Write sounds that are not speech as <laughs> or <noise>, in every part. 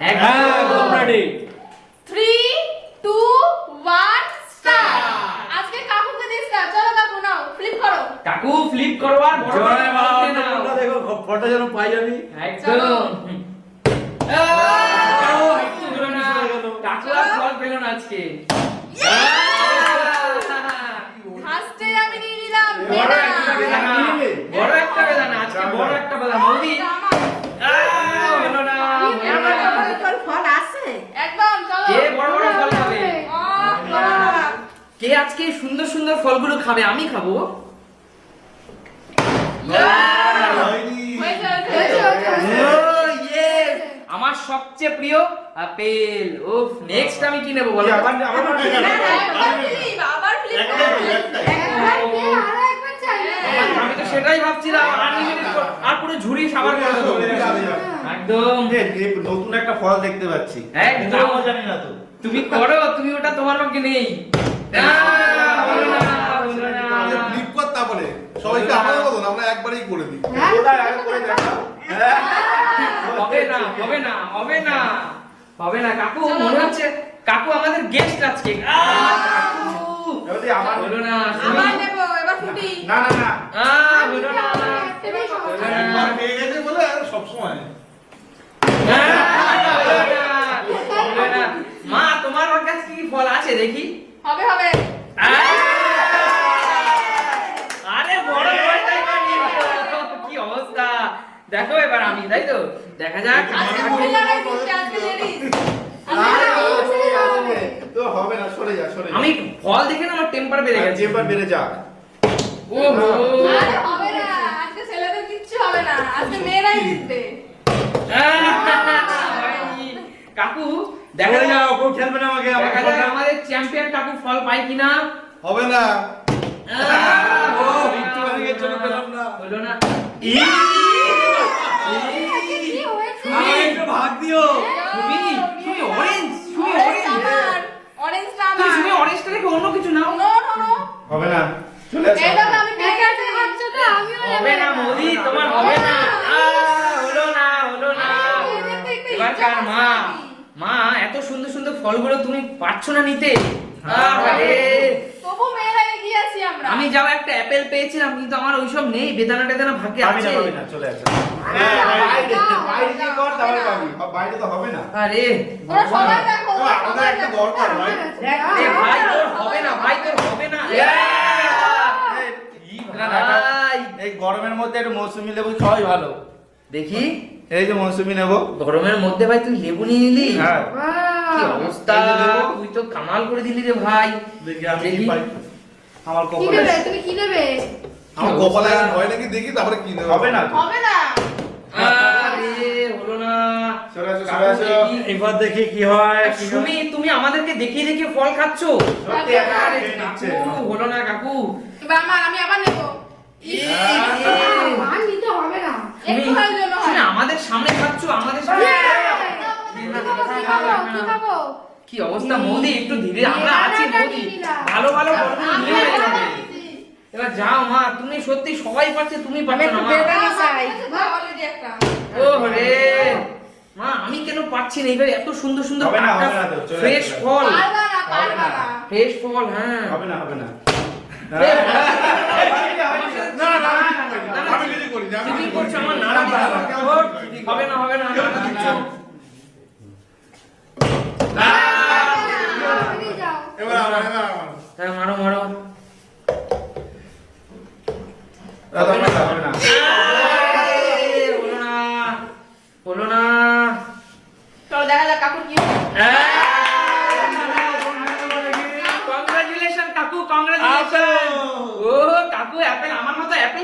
একদম আজকে কাকুকে দিস না চলো কাকু নাও ফ্লিপ করো। কাকু ফ্লিপ করো আর জয় দেখো ফটো যেন পাই আমি। একদম। কাকু আর ফল পেল না আজকে ফার্স্টে আমি নিয়ে নিলাম বড় বেদানা। একটা বেদানা বড় একটা বেদানা আজকে বড় একটা বেদানা মোদি আহ, হলো না হলো না। ফল আছে একদম চলো কে বড় বড় ফল খাবে আহ, বাবা। কে আজকে সুন্দর সুন্দর ফলগুলো খাবে আমি খাব! আমার সবচেয়ে প্রিয় আপেল। উফ নেক্সট আমি কি নেব বলো? আবার আমি তো সেটাই ভাবছিলাম। আর পুরো ঝুড়ি সাবার করে একদম। নতুন একটা ফল দেখতে পাচ্ছি। একদম। জানি না তো। তুমি করো তুমি ওটা তোমার ভাগ্যে নেই। তারপরে সবাইকে আমাদের আমরা একবারই করে দিই হ্যাঁ। হবে না হবে না হবে না হবে না কাকু মনে হচ্ছে কাকু আমাদের গেস্ট আজকে না। না না না না সবসময় মা তোমার ওর কাছে কি ফল আছে দেখি হবে হবে। আরে বড়। কি অবস্থা? দেখো এবার আমি তাই তো? দেখা যাক। তো হবে না সরে যা সরে আমি ফল দেখে না আমার টেম্পার বেড়ে গেছে। চেম্বার বেড়ে যা ও আরে হবে না, আজকে ছেলেদের কিচ্ছু হবে না, আজকে মেয়েরাই জিতবে। কাকু দেখা যাও কেউ খেলবে না আমাকে দেখা যাক আমাদের চ্যাম্পিয়ন কাকু ফল পায় কিনা? হবে না। ও ভিক্টোরিয়া লিগের জন্য পেলাম না। হলো না আমাকে ভাগ দিও। তুমি তুমি অরেঞ্জ তুমি Orange অরেঞ্জ আমার, তুমি অরেঞ্জটা রেখে অন্য কিছু নাও। No, no, no। হবে না। চলে দেখো, গেছি। হবে না মোদি তোমার হবে না। হলো না হলো না। এবার কার মা। মা এত সুন্দর সুন্দর ফলগুলো তুমি পাচ্ছ না নিতে? তবু মেয়েরা এগিয়ে আছি আমরা। আমি যাও একটা অ্যাপেল পেয়েছিলাম কিন্তু আমার ওইসব নেই বেদানা টেদানা ভাগ্যে আছে। না চলে আসো। হ্যাঁ, বাইরে বাইরে কি তাহলে পাবি। বাইরে তো হবে না। আরে ওরা সবাই দেখো, আমাদের একটা দরকার ভাই। এ ভাই তোর হবে না ভাই তোর হবে না। ভাই এই গরমের মধ্যে একটু মৌসুমি লেবু খাওয়াই ভালো। দেখি। এই যে মৌসুমি নেব। গরমের মধ্যে ভাই তুই লেবু নিয়ে নিলি হ্যাঁ। কি অবস্থা। তুই তো কামাল করে দিলি রে ভাই। দেখি আমি কি পাই। আমার কপালে তুমি কি নেবে? আমার কপালে আছে, নাকি দেখি তারপরে কি নেব। হবে না হবে না। আরে হলো না। সরে আসো কাকু সরে আসো। দেখি। এবার দেখি কি হয়। তুমি আমাদেরকে দেখিয়ে দেখিয়ে ফল খাচ্ছো? হলো না কাকু। আমি আবার নেব। হয়। তুমি আমাদের সামনে খাচ্ছো আমাদের সামনে কি অবস্থা মোদি? একটু ধীরে আমরা আছি মোদি। ভালো ভালো। এবার যাও মা তুমি সত্যি সবাই পাচ্ছে তুমি পাচ্ছ না মা। ও রে। আমি কেন পাচ্ছি না? এবার এত সুন্দর সুন্দর ফ্রেশ ফল। ফ্রেশ ফল হ্যাঁ। হবে না হবে না। হ্যাঁ দেখা যাক কাকুর কি হয়। কংগ্রাচুলেশন কাকু কংগ্রাচুলেশন ও কাকু অ্যাপেল আমার মতো অ্যাপেল ভালোবাসে হ্যাঁ।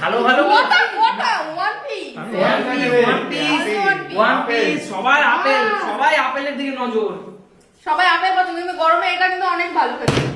ভালো ভালো সবাই আপেল সবাই আপেলের দিকে নজর। সবাই আপেল পছন্দ কিন্তু গরমে এটা কিন্তু অনেক ভালো খেতে।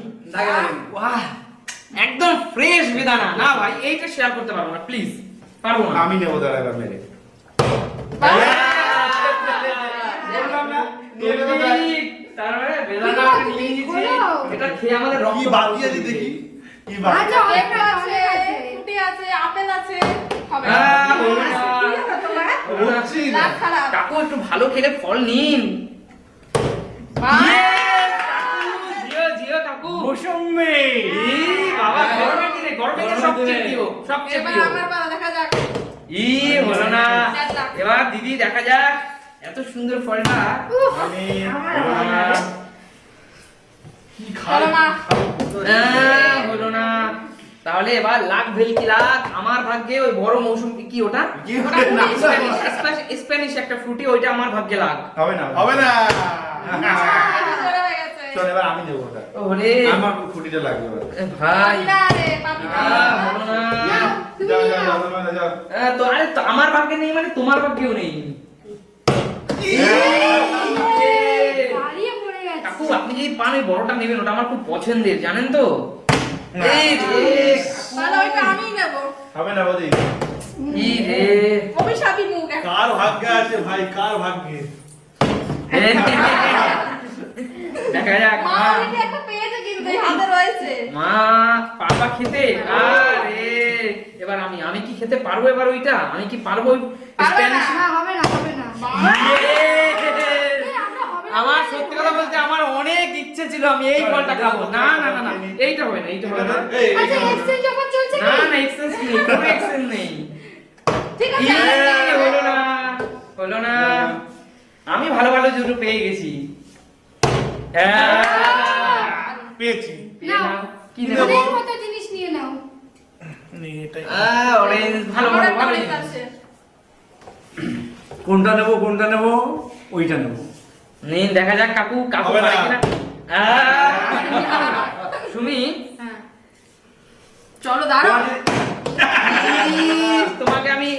দাগে লাগেনি বাহ একদম ফ্রেশ বেদানা। না ভাই এইটা শেয়ার করতে পারব না প্লিজ পারব না। আমি নেব দাঁড়া এবার মেরে। বেদানা নিয়ে নিয়েছি। এটা খেয়ে আমাদের রক্ত বাকি আছে দেখি? কি বাকি আচ্ছা, আছে। ফুটি আছে আপেল আছে। হবে কাকু একটু ভালো খেলে ফল নিন। কাকু মৌসুমী ই, বাবা দিনে গরমের দিনে গরমের সবচেয়ে দিনে। প্রিয় সবচেয়ে এবার আমার পালা দেখা যাক ই হলো না। এবার দিদি দেখা যাক এত সুন্দর ফলটা আমি। কি হলো না। হলো না তাহলে এবার লাখ ভেলকি লাখ আমার ভাগ্যে ওই বড় মৌসুম কি ওটা কি স্প্যানিশ একটা ফ্রুটি ওইটা আমার ভাগ্যে লাগ হবে না হবে না হয়ে। চল এবার আমি নেব ওটা। ওরে। আমার খুঁটিটা লাগবে ভাই। তো আরে আমার ভাগ্যে নেই মানে তোমার ভাগ্যেও নেই। কাকু আপনি যদি পান ওই বড়টা নেবেন ওটা আমার খুব পছন্দের জানেন তো? নেব। হবে না বৌদি? ই রে। অভিশাপী মুখ কার ভাগ্যে আছে ভাই? কার ভাগ্যে? <laughs> দেখা যাক মা একটা পেয়েছে কিন্তু, হাতে রয়েছে। মা পাপা খেতে আরে। এবার আমি আমি কি খেতে পারব এবার ওইটা? আমি কি পারব। স্প্যানিশ না, হবে না, হবে না। আমরা সত্যি কথা বলতে আমার অনেক ইচ্ছে ছিল আমি এই ফলটা খাব। না না না না এইটা হবে না এইটা হবে না। আচ্ছা, চলছে না না এক্সেস নেই কোনো এক্সেস নেই। ঠিক আছে, ইয়ে, আমি হলো না হলো না। আমি ভালো ভালো দুটো পেয়ে গেছি। পেয়েছি। কি জিনিস নিয়ে নাও। আছে। কোনটা নেব কোনটা নেব? ওইটা নেব। নিন দেখা যাক কাকু কাকু পারে কিনা। আহ, সুমি। হ্যাঁ। চলো দাঁড়াও। <laughs> তোমাকে আমি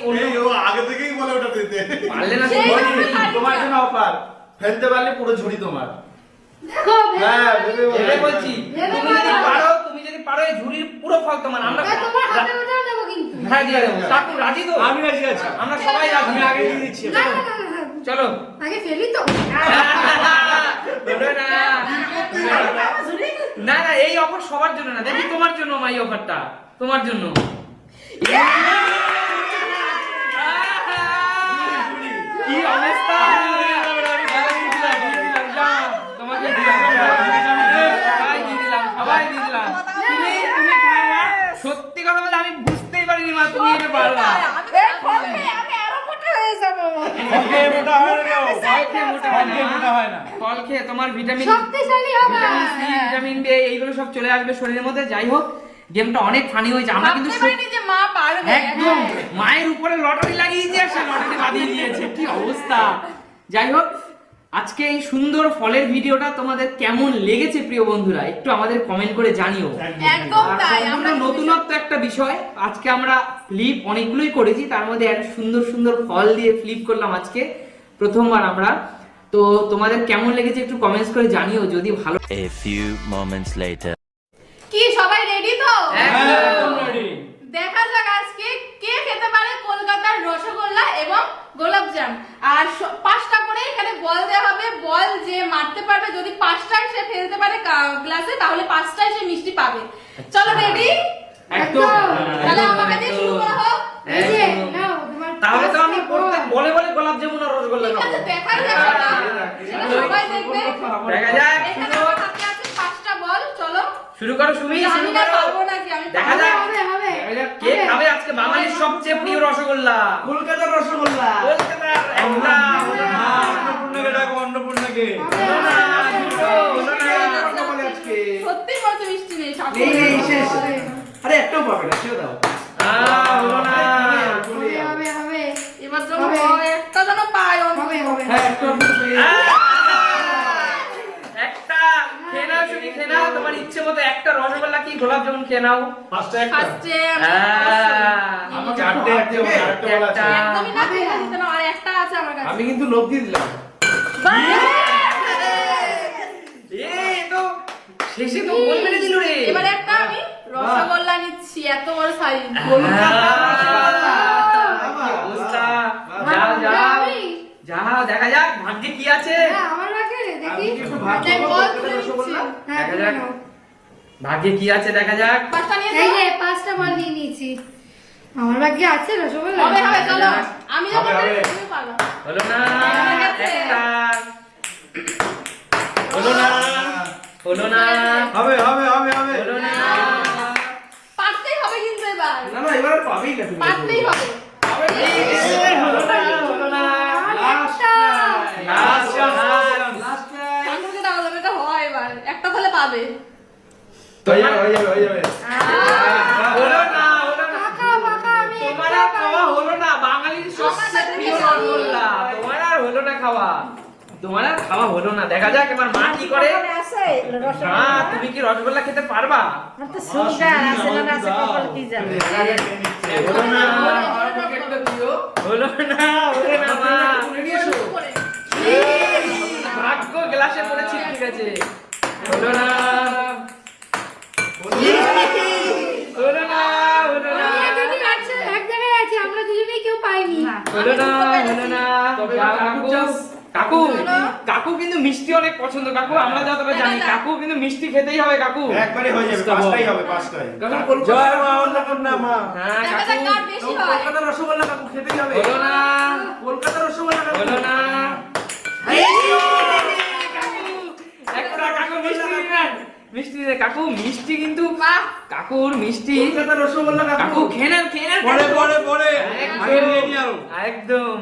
আগে থেকেই বলে ওটা দিতে। পারলে না তোমার জন্য অফার ফেলতে পারলে পুরো ঝুড়ি তোমার। হ্যাঁ ভেবে বলছি তুমি যদি। পারো তুমি যদি পারো এই ঝুড়ির পুরো ফল তোমার আমরা তোমার হাতে ওঠাও নেব কিন্তু। হ্যাঁ দিয়ে দেবো। কাকু রাজি তো? আমি রাজি আছি। আমরা সবাই রাজি। আমি আগে দিয়ে দিচ্ছি। না, না, না, না, চলো। আগে ফেলি তো। না না না এই অফার সবার জন্য না। দেখি তোমার জন্য মা এই অফারটা। তোমার জন্য। কি অবস্থা তোমাকে দিলাম সবাই দিয়ে দিলাম সবাই দিয়ে দিলাম তুমি তুমি খাওয়া সত্যি কথা বলতে আমি বুঝতেই পারিনি মা তুমি এটা পারলা। ফল খেয়ে হয়ে হয় হয় হয় তোমার vitamin vitamin C vitamin B এইগুলো সব চলে আসবে শরীরের মধ্যে। যাই হোক গেমটা অনেক ফানি হয়েছে। আমরা কিন্তু ভাবতে পারিনি যে মা পারবে। একদম। মায়ের উপরে লটারি লাগিয়ে দিয়েছে লটারি বাঁধিয়ে দিয়েছে। কি অবস্থা? যাই হোক আজকে এই সুন্দর ফলের ভিডিওটা তোমাদের কেমন লেগেছে প্রিয় বন্ধুরা একটু আমাদের কমেন্ট করে জানিও। একদম তাই আমরা নতুনত্ব একটা বিষয় আজকে আমরা ফ্লিপ অনেকগুলোই করেছি তার মধ্যে একটা সুন্দর সুন্দর ফল দিয়ে ফ্লিপ করলাম আজকে প্রথমবার আমরা। তো তোমাদের কেমন লেগেছে একটু কমেন্টস করে জানিও যদি ভালো A few moments later. কি সবাই রেডি তো? একদম দেখা যাক আজকে কে খেতে পারে কলকাতার রসগোল্লা এবং গোলাপজাম আর পাঁচটা করে এখানে বল দেওয়া হবে। বল যে মারতে পারবে যদি পাঁচটায় সে ফেলতে পারে গ্লাসে তাহলে পাঁচটায় সে মিষ্টি পাবে। চলো রেডি একদম। তাহলে আমাকে দিয়ে শুরু করা। হোক এই যে, নাও, তাহলে তো আমি প্রত্যেক বলে। বলে গোলাপ জামুন আর রসগোল্লা খাব। দেখাই যাবে না হ্যাঁ, সবাই দেখবে। দেখা যাক। পাঁচটা বল চলো। শুরু করো সুমি শুরু দেখা যাক। কে খাবে আজকে বাঙালির সবচেয়ে প্রিয় রসগোল্লা কলকাতার রসগোল্লা কলকাতার একটা হ্যাঁ, অন্নপূর্ণাকে ডাকো অন্নপূর্ণাকে সত্যি বলতে মিষ্টি নেই নেই নেই শেষ আরে একটাও পাবে না ছেড়ে দাও। হবে হবে এবার যেন একটা যেন অন্য হবে হবে হ্যাঁ একটাও কিন্তু পেয়ে আহ! একটা খেয়ে নাও তোমার ইচ্ছে মতো একটা রসগোল্লা কি গোলাপ জামুন খেয়ে নাও। একটা। ফার্স্টে আমাকে একটা বলা আছে। একদমই না খেয়ে দিতে না, আর একটা আছে আমার কাছে। আমি কিন্তু লোভ দিয়ে দিলাম। এই তো শেষে তো গোল মেরে দিল রে। এবারে একটা আমি রসগোল্লা নিচ্ছি এত বড় সাইজ অবস্থা বাবা। যাও যাও। আমি? দেখা যাক ভাগ্যে কি আছে। হ্যাঁ আমার রাখে দেখি। আমি দেখা যাক। ভাগ্যে কি আছে দেখা যাক। পাঁচটা নিয়ে এই যে পাঁচটা বল নিয়ে নিয়েছি। আমার ভাগ্যে আছে রসগোল্লা। হবে হবে চলো। আমি যখন হবে, হবে। তুমি পারবা হলো না একটা। হলো না হলো না। হবে হবে হবে হবে। হলো না। পারতেই হবে কিন্তু এবার। না না এবার পাবেই না তুমি। পারতেই হবে। এই, হলো না হলো না। লাস্ট Last পাবে হয়ে যাবে হয়ে যাবে হয়ে যাবে হলো না হলো না ফাঁকা ফাঁকা আমি তোমার আর খাওয়া হলো না বাঙালির সবচেয়ে প্রিয় রসগোল্লা তোমার আর হলো না খাওয়া তোমার আর খাওয়া হলো না দেখা যাক এবার মা কি করে তুমি কি রসগোল্লা খেতে পারবা না। ভাগ্য গ্লাসে পড়েছি ঠিক হলো না হলো না হলো না আছি কাকু কাকু কিন্তু মিষ্টি অনেক পছন্দ। কাকু আমরা যতটা জানি। কাকু কিন্তু মিষ্টি খেতেই হবে কাকু। একবারে হয়ে যাবে পাঁচটাই হবে পাঁচটাই। কাকু কলকাতা জয় মা অন্নপূর্ণা মা। হ্যাঁ কাকু। কার বেশি কাকু, কলকাতার রসগোল্লা কাকু খেতেই হবে। না কলকাতার রসগোল্লা কাকু। হলো না মিষ্টি কাকু মিষ্টি কিন্তু কাকুর মিষ্টি কাকু কাকু খেয়ে নেন খেয়ে নেন পরে পরে পরে একদম। আগে নিয়ে নি আরও একদম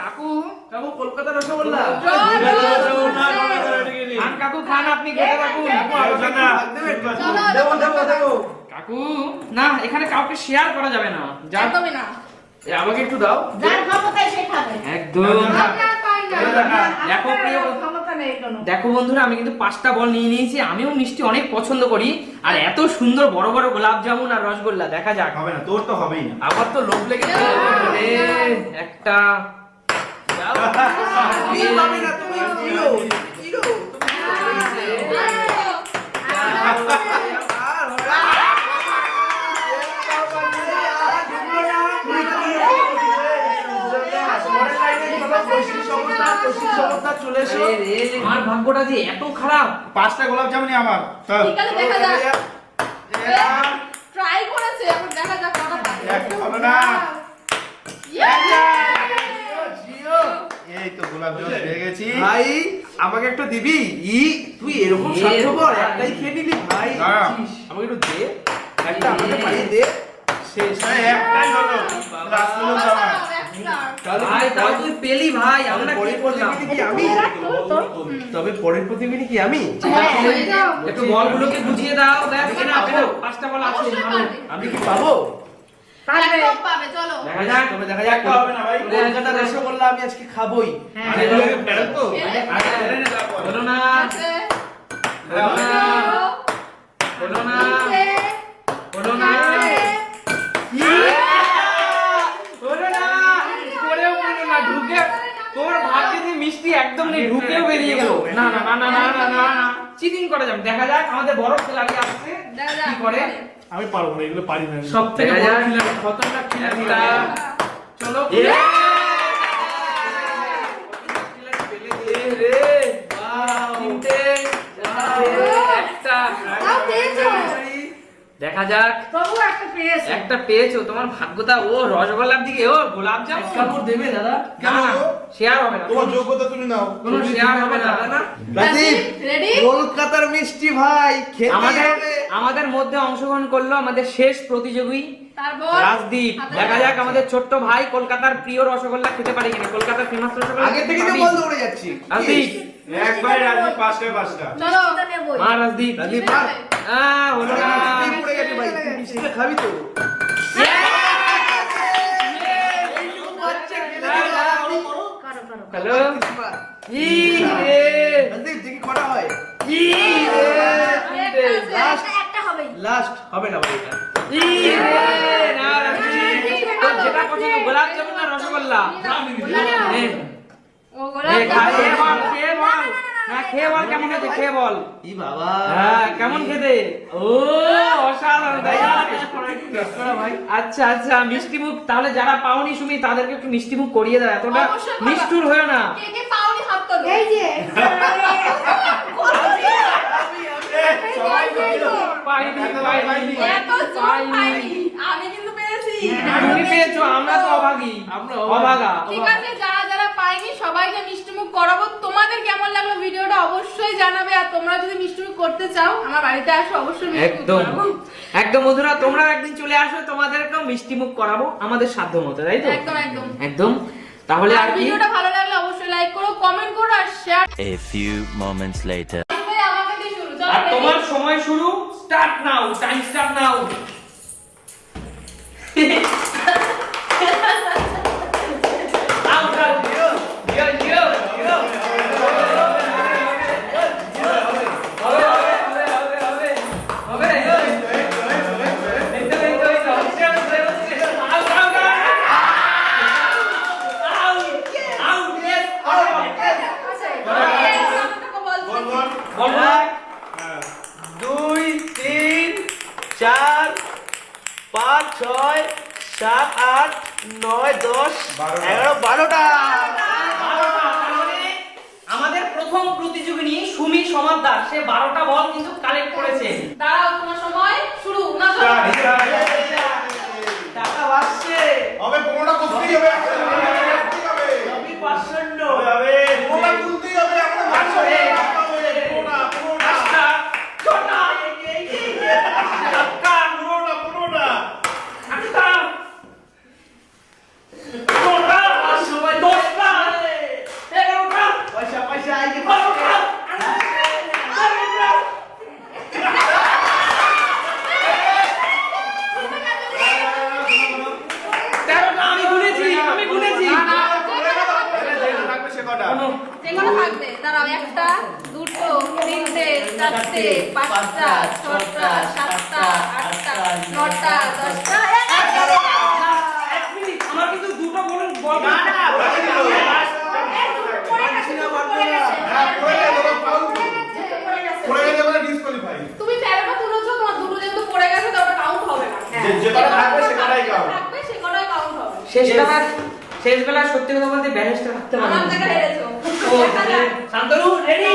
কাকু কাকু কলকাতার রসগোল্লা জয় দেবো জয়। খান কাকু খান আপনি খেতে কাকু না এখানে কাউকে শেয়ার করা যাবে না একদমই না এ, আমাকে একটু দাও। একদম। আমরা আর পাই না। দেখো প্রিয় দেখো বন্ধুরা আমি কিন্তু পাঁচটা বল নিয়ে নিয়েছি। আমিও মিষ্টি অনেক পছন্দ করি। আর এত সুন্দর বড় বড় গোলাপ জামুন আর রসগোল্লা দেখা যাক। হবে না তোর তো হবেই না। আমার তো লোভ লেগেছে আরে, একটা। তুমি পাবে না তুমি জিরো জিরো চলে এসো। আরে ভাগ্যটা যে এত খারাপ। পাঁচটা গোলাপ জামুনি আমার? চল। ঠিক দেখা যাক। ট্রাই করেছে এখন দেখা যাক কটা পারে এক হবে না। এই তো গোলাপ জামুন পেয়ে গেছি। ভাই আমাকে একটু দিবি? ই তুই এরকম স্বার্থপর। একটাই খেয়ে নিলি? ভাই। আমাকে একটু দে। একটা আমাকে পাইয়ে দে। শেষ। একটাই হলো। আমি? তবে পরের প্রতিযোগিনী কি আমি? একটু বলগুলোকে বুঝিয়ে দাও না পাঁচটা বল আছে। আমি কি পাবো? একদম পাবে চলো। দেখা যাক তবে দেখা যাক একটা হবে না ভাই। কলকাতার রসগোল্লা আমি আজকে খাবোই আরে এগুলোকে পেরো তো খেলে? আরে পেরে নে তারপর। হলো না আছে হলো না হলো না হলো না হলো না করেও হলো না ঢুকে তোর ভাগ্যে যে মিষ্টি একদম নেই ঢুকেও বেরিয়ে গেল না না না না না না না। চিটিং করা যাবে দেখা যাক আমাদের বড় খেলাড়ি আসছে। কি করে? আমি পারব না এগুলো পারি না। সব থেকে বড় খেলাড়ি খতরনাক খেলাড়ি চলো। তিনটে। একটা। দেখা যাক। তবু একটা পেয়েছ। একটা পেয়েছ তোমার ভাগ্যটা ও রসগোল্লার দিকে ও গোলাপ জামুন। কাপড় দেবে দাদা। না না শেয়ার হবে না। তোমার যোগ্যতা তুমি নাও। কোনো শেয়ার হবে না দাদা। না রাজীব রেডি কলকাতার মিষ্টি ভাই খেতে আমাদের আমাদের মধ্যে অংশগ্রহণ করল আমাদের শেষ প্রতিযোগী রাজদীপ দেখা যাক আমাদের ছোট্ট ভাই কলকাতার প্রিয় রসগোল্লা খেতে পারে কিনা। কলকাতার ফেমাস রসগোল্লা আগে থেকে তো বল দৌড়ে যাচ্ছি। রাজদীপ। একবার রাজীব পাঁচটায় পাঁচটা। চলো। মা রাজদীপ। রাজীব ঠিক পার হলো না। পড়ে গেলি ভাই। তুই খাবি তো। হ্যালো ই রে রাজীব দেখি কটা হয়। ই রে লাস্ট লাস্ট হবে না ভাই এটা। ই রে না রাজদীপ তোর যেটা পছন্দ গোলাপ জামুন না রসগোল্লা? নে, ও গোলাপ জামুন। খেয়ে বল খেয়ে বল। না খেয়ে বল কেমন খেতে খেয়ে বল। ই বাবা। হ্যাঁ কেমন খেতে? ও অসাধারণ তাই ভাই আচ্ছা আচ্ছা মিষ্টি মুখ। তাহলে যারা পাওনি শুনি তাদেরকে একটু মিষ্টি মুখ করিয়ে দাও এতটা। নিষ্ঠুর হয়েও না। কে কে পাওনি হাত তোলো? এই যে পাইনি পাইনি। এত জোর পাইনি। আমি কিন্তু পেরেছি তুমি পেয়েছ। আমরা তো অভাগী। আমরা অভাগা। ঠিক আছে যারা যারা পাইনি সবাইকে মিষ্টিমুখ করাবো। তোমাদের কেমন লাগল ভিডিওটা অবশ্যই জানাবে আর তোমরা যদি মিষ্টিমুখ করতে চাও আমার বাড়িতে আসো অবশ্যই একদম। একদম বন্ধুরা তোমরা একদিন চলে আসো তোমাদেরকেও মিষ্টি মুখ করাবো আমাদের সাধ্য মতো তাই তো? একদম একদম। একদম। তাহলে আর আর ভিডিওটা ভালো লাগলে অবশ্যই লাইক করো কমেন্ট করো আর share A few moments later. আর তোমার সময় শুরু। Start now time start now সাত আট নয় দশ এগারো বারোটা। আমাদের প্রথম প্রতিযোগিনী সুমি সমাদ্দার সে বারোটা বল কিন্তু কালেক্ট করেছে। দাঁড়াও তোমার সময় শুরু না টাকা বাড়ছে। হবে পনেরোটা করতেই হবে হবে পার্সেন্ট হবে। একটা দুটো তিনটে চারটে পাঁচটা ছটা সাতটা আটটা নটা দশটা তুমি দুটো যেহেতু পড়ে গেছে শেষবেলা সত্যি কথা বলতে ব্যালেন্সটা রাখতে পারবে শান্তনু রেডি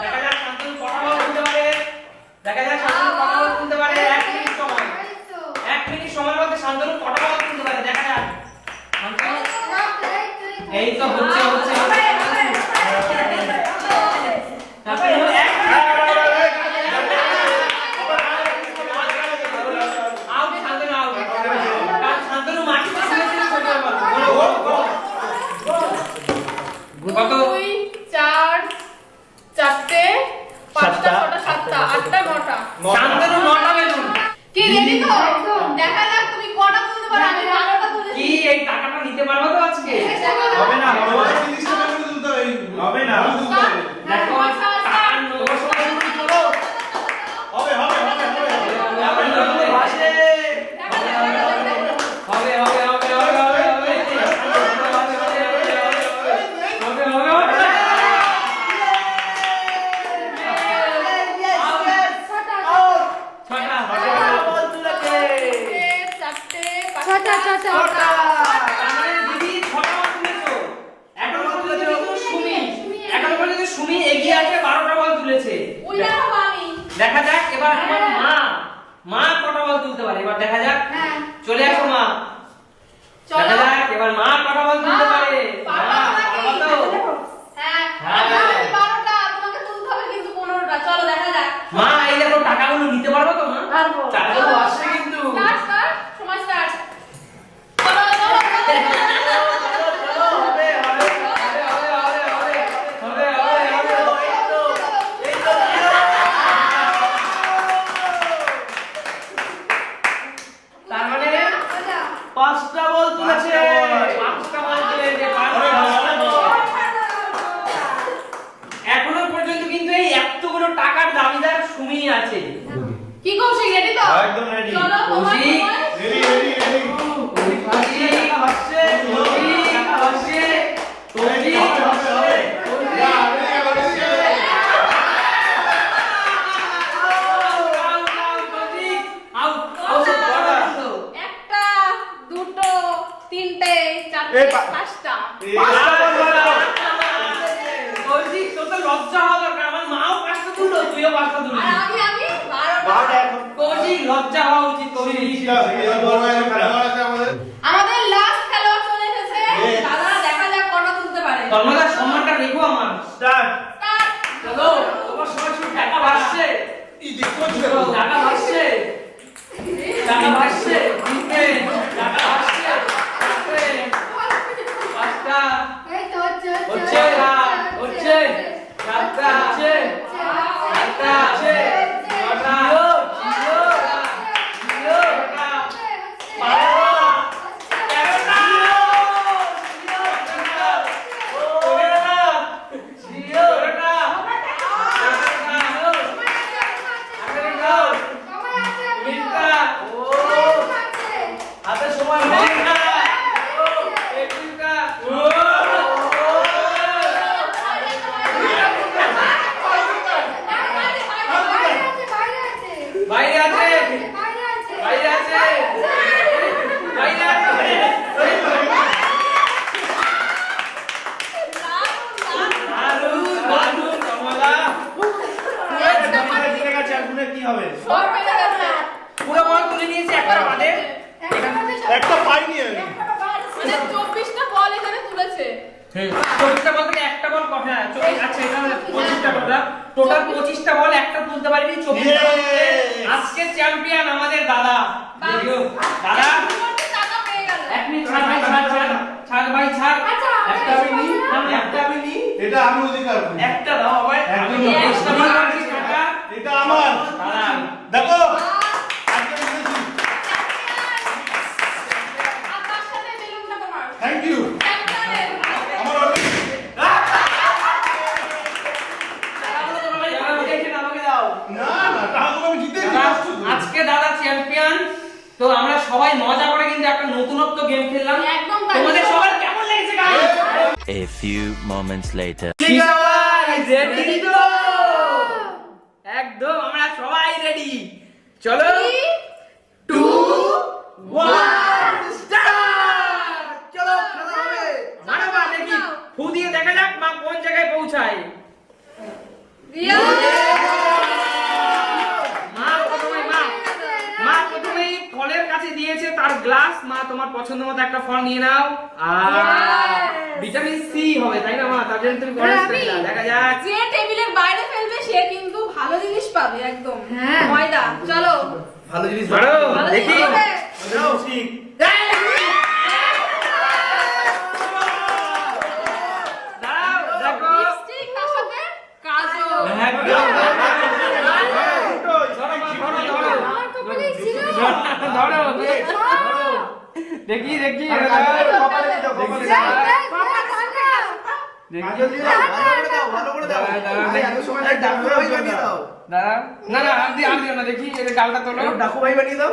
দেখা যাক শান্তনু কটা বল শুনতে পারে দেখা যাক শান্তনু বল তুলতে পারে এক মিনিট সময় এক মিনিট সময়ের মধ্যে শান্তনু কটা বল শুনতে পারে দেখা যাক শান্তনু এই তো হচ্ছে হচ্ছে এক আউট শান্তনু আউট কারণ শান্তনু মাটি পাশে গেছে ছোট বল কত? দুই চার চারটে পাঁচটা ছটা সাতটা আটটা নটা। বল তুলতে পারে। এবার দেখা যাক। হ্যাঁ। চলে আসো মা। চলো। এবার মা কটা বল তুলতে চ্যাম্পিয়ন আমাদের দাদা। দেখো, দাদা? টাকা পেয়ে গেল। এক মিনিট ছাড় ভাই ছাড় ছাড়। ছাড় ভাই ছাড়। আচ্ছা, একটা আমি নিই, আমি একটা আমি। এটা আমি অধিকার করি। একটা দাও ভাই। আমি এটা আমার। দাদা দেখো আজকে জিতেছি। আর তার সাথে বেলুনটা তোমার Thank you. ক্যাপ্টেনের। আমার already- টাকাগুলো তোমার কাছে পাঠিয়ে দিয়েছেন, আমাকে দাও। না, না, টাকাগুলো আমি জিতেছি। দাদা, আসছো তো। আজকে দাদা চ্যাম্পিয়ন তো আমরা সবাই মজা করে কিন্তু একটা নতুনত্ব গেম খেললাম। একদম তোমাদের সবার কেমন লেগেছে guys A few moments later. Ready তো? একদম আমরা সবাই রেডি চলো। Three, টু ওয়ান চলো, খেলা হবে। মানো দেখি। ফু দিয়ে দেখা যাক মা কোন জায়গায় পৌঁছায়। রিয়া। মা প্রথমে মা মা প্রথমেই ফলের কাছে দিয়েছে তার গ্লাস মা তোমার পছন্দ মতো একটা ফল নিয়ে নাও আর ভিটামিন সি হবে তাই না মা তার জন্য তুমি অরেঞ্জ দেখা যাক যে টেবিলের বাইরে ফেলবে সে কিন্তু ভালো জিনিস পাবে একদম হ্যাঁ। ময়দা চলো ভালো জিনিস ধরো ভালো দেখি একদম ধরো দেখি দেখি। না না আর না দেখি ডাকু বানিয়ে দাও।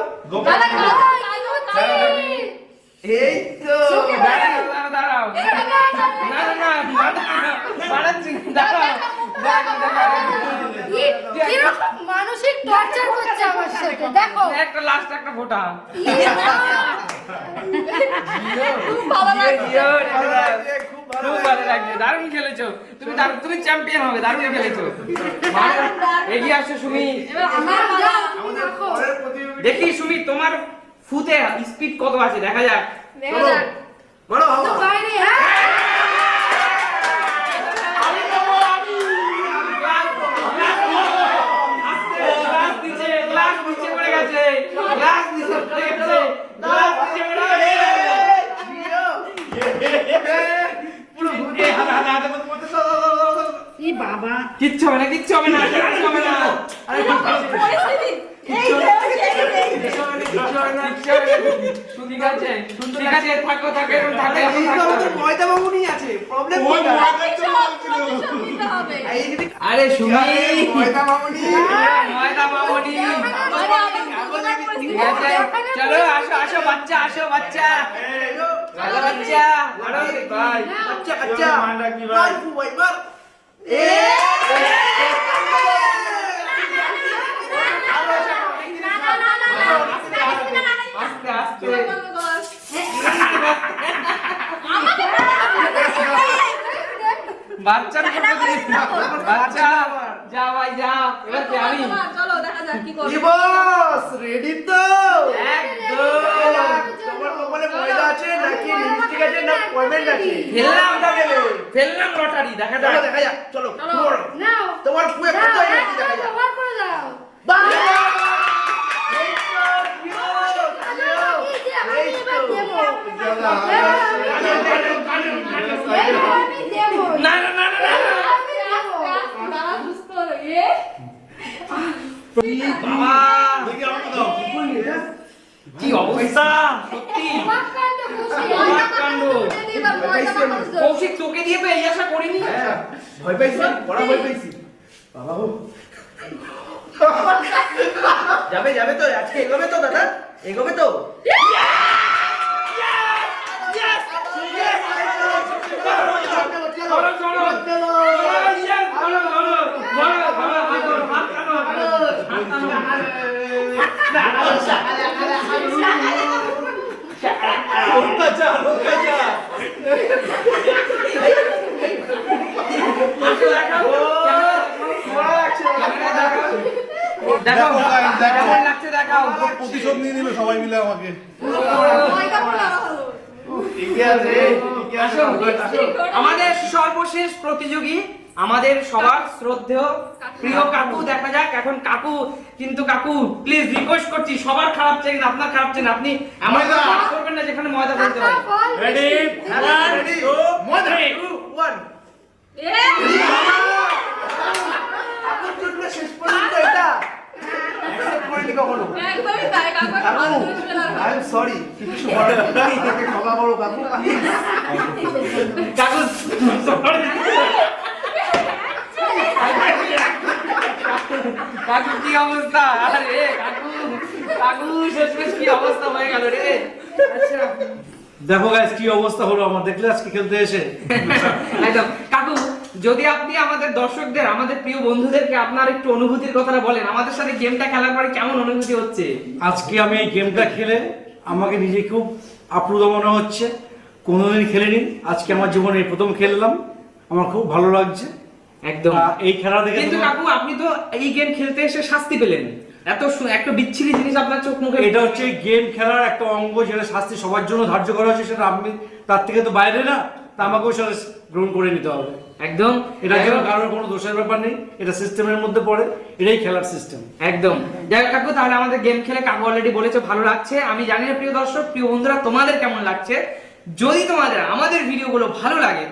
এই তো। না না মানসিক টর্চার করছে আমার সাথে? দেখো। একটা লাস্ট একটা ফোটা। খুব ভালো লাগছে জিও, ভালো জিও, লাগছে, খুব ভালো লাগছে দারুণ খেলেছো। তুমি দারুণ তুমি চ্যাম্পিয়ন হবে দারুণ খেলেছো। এগিয়ে সুমি। আমাদের দেখো। সুমি তোমার ফুতে স্পিড কত আছে? দেখা যাক। দেখা যাক। মারো বাইরে হ্যাঁ গ্লাস নিচে গ্লাস নিচে পড়ে গেছে গ্লাস নিচে পড়ে গেছে গ্লাস নিচে পড়ে গেছে পুরো ঘুরে হাতে হাতে হাতে মতো মতো ই বাবা। কিচ্ছু হবে না কিচ্ছু হবে না কিচ্ছু হবে না। আরে আরে এখন এই তো থাকো। আমাদের ময়দা মামুনি আছে প্রবলেম ওই কোথায় ময়দা- প্রতিশোধ নিতে হবে এই দিদি আরে সুমি ময়দা মামুনি ময়দা মামনি ঠিক আছে চলো আসো আসো বাচ্চা আসো বাচ্চা চলো বাচ্চা বড় ভাই বাচ্চা বাচ্চা মানটা কি ভাই? মার ফুয়াই এ আস্তে আস্তে বাচ্চার। বাচ্চা যা ভাই যা এবার যাবি চলো দেখা যাক কি করবে বস রেডি তো একদম তোমার কপালে ময়দা আছে নাকি লিপস্টিক আছে না পয়েন্ট আছে ফেললাম কোনটা ফেললাম লটারি দেখা যাক দেখা যাক চলো চলো। তোমার নাও তোমার ফুয়ে কত হ্যাঁ দেখা যাক ব্যবহার করে দাও বাহ! আমি এবার দেবো দাদা, এই আমি দেবো না কি অবস্থা? সত্যি। কৌশিক তোকে দিয়ে তো এই আশা করিনি। ভয় পাইছি বড় ভয় পাইছি। বাবা। যাবে যাবে তো আজকে এগোবে তো দাদা? এগোবে তো? প্রতিশোধ নিয়ে নিল সবাই মিলে আমাকে। ঠিকই আছে আমাদের সর্বশেষ প্রতিযোগী আমাদের সবার শ্রদ্ধেয় প্রিয় কাকু দেখা যাক এখন কাকু কিন্তু কাকু প্লিজ রিকোয়েস্ট করছি সবার খারাপ চাই না আপনার খারাপ চেন না আপনি এমন কাজ করবেন না যেখানে ময়দা ফেলতে পারেন রেডি রেডি মজা টু ওয়ান এ আপনার জন্য শেষ পর্যন্ত এটা অ্যাকসেপ্ট কখনো? একদমই তাই কাকু। আই এম সরি কিছু ক্ষমা করো কাকু। কাকু। কাকু কি অবস্থা? আরে কাকু কাকু শেষমেশ কি অবস্থা হয়ে গেল রে? আচ্ছা। দেখো গাইস কি অবস্থা হলো আমার? দেখলে আজকে খেলতে এসে? একদম। যদি আপনি আমাদের দর্শকদের আমাদের প্রিয় বন্ধুদেরকে আপনার একটু অনুভূতির কথাটা বলেন আমাদের সাথে গেমটা খেলার পরে কেমন অনুভূতি হচ্ছে? আজকে আমি এই গেমটা খেলে আমাকে নিজে খুব আপ্লুত মনে হচ্ছে। কোনোদিন খেলিনি। আজকে আমার জীবনে এই প্রথম খেললাম। আমার খুব ভালো লাগছে। একদম। এই খেলা দেখে কিন্তু কাকু আপনি তো এই গেম খেলতে এসে শাস্তি পেলেন। এত সু- একটা বিচ্ছিরি জিনিস আপনার চোখ মুখে এটা হচ্ছে গেম খেলার একটা অঙ্গ যেটা শাস্তি সবার জন্য ধার্য করা হয়েছে সেটা আমি তার থেকে তো বাইরে না। তা আমাকেও সেটা গ্রহণ করে নিতে হবে। একদম এটা কারোর কোনো দোষের ব্যাপার নেই? এটা সিস্টেমের মধ্যে পড়ে এটাই খেলার সিস্টেম একদম। যাই হোক কাকু তাহলে আমাদের গেম খেলে কাকু অলরেডি বলেছে ভালো লাগছে। আমি জানি না প্রিয় দর্শক প্রিয় বন্ধুরা তোমাদের কেমন লাগছে? যদি তোমাদের আমাদের ভিডিওগুলো ভালো লাগে